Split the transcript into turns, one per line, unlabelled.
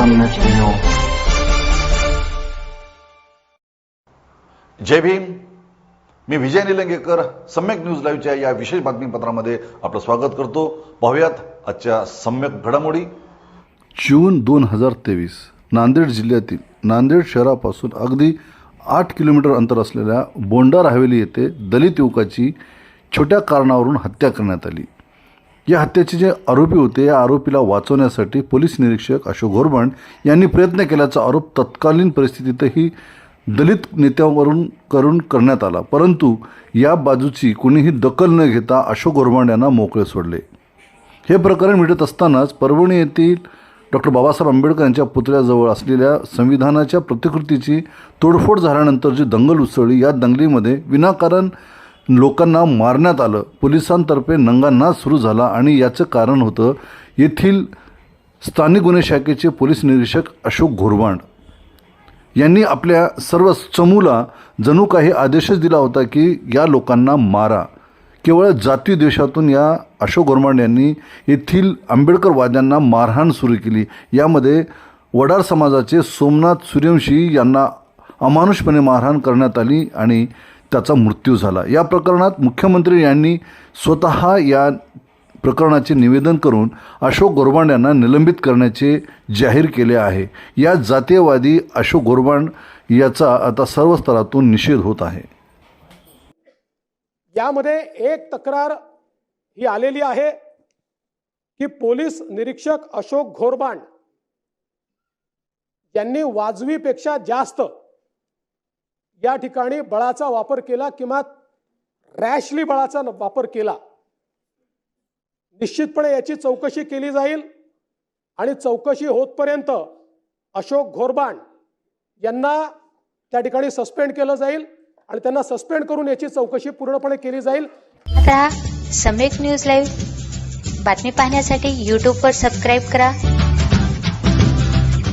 सम्यक न्यूज
जय भीम। मी विजय निलंगेकर सम्यक न्यूज लाईव्हच्या या विशेष बातमीपत्रामध्ये आपलं स्वागत करतो. पाहुयात आजच्या सम्यक घडामोडी.
जून दोन हजार तेवीस नांदेड जिल्ह्यातील नांदेड शहरापासून अगदी आठ किलोमीटर अंतर असलेल्या बोंडार हवेली येथे दलित युवकाची छोट्या कारणावरून हत्या करण्यात आली. या हत्येचे जे आरोपी होते या आरोपीला वाचवण्यासाठी पोलीस निरीक्षक अशोक घोरबंड यांनी प्रयत्न केल्याचा आरोप तत्कालीन परिस्थितीतही दलित नेत्यावरून करून करण्यात आला. परंतु या बाजूची कुणीही दखल न घेता अशोक घोरबंड यांना मोकळे सोडले. हे प्रकरण मिळत असतानाच परभणी येथील डॉक्टर बाबासाहेब आंबेडकर यांच्या पुतळ्याजवळ असलेल्या संविधानाच्या प्रतिकृतीची तोडफोड झाल्यानंतर जी दंगल उसळली या दंगलीमध्ये विनाकारण लोकांना मारण्यात आलं. पोलिसांतर्फे नंगानाच सुरू झाला आणि याचं कारण होतं येथील स्थानिक गुन्हे शाखेचे पोलीस निरीक्षक अशोक घोरबांड. यांनी आपल्या सर्व चमूला जणू काही आदेशच दिला होता की या लोकांना मारा. केवळ जाती देशातून या अशोक गोरमांड यांनी येथील आंबेडकरवाद्यांना मारहाण सुरू केली. यामध्ये वडार समाजाचे सोमनाथ सूर्यवंशी यांना अमानुषपणे मारहाण करण्यात आली आणि त्याचा मृत्यू झाला. या प्रकरणात मुख्यमंत्री यांनी स्वतः या प्रकरणाचे निवेदन करून अशोक गोरबांड यांना निलंबित करण्याचे जाहीर केले आहे. या जातीयवादी अशोक गोरबांड याचा आता सर्व स्तरातून निषेध होत आहे.
यामध्ये एक तक्रार ही आलेली आहे की पोलीस निरीक्षक अशोक घोरबांड यांनी वाजवीपेक्षा जास्त या ठिकाणी बळाचा वापर केला किंवा रॅशली बळाचा वापर केला. निश्चितपणे याची चौकशी केली जाईल आणि चौकशी होतपर्यंत अशोक घोरबाण यांना त्या ठिकाणी सस्पेंड केलं जाईल आणि त्यांना सस्पेंड करून याची चौकशी पूर्णपणे केली जाईल.
आता सम्यक न्यूज लाईव्ह बातमी पाहण्यासाठी यूट्यूबवर सबस्क्राईब करा.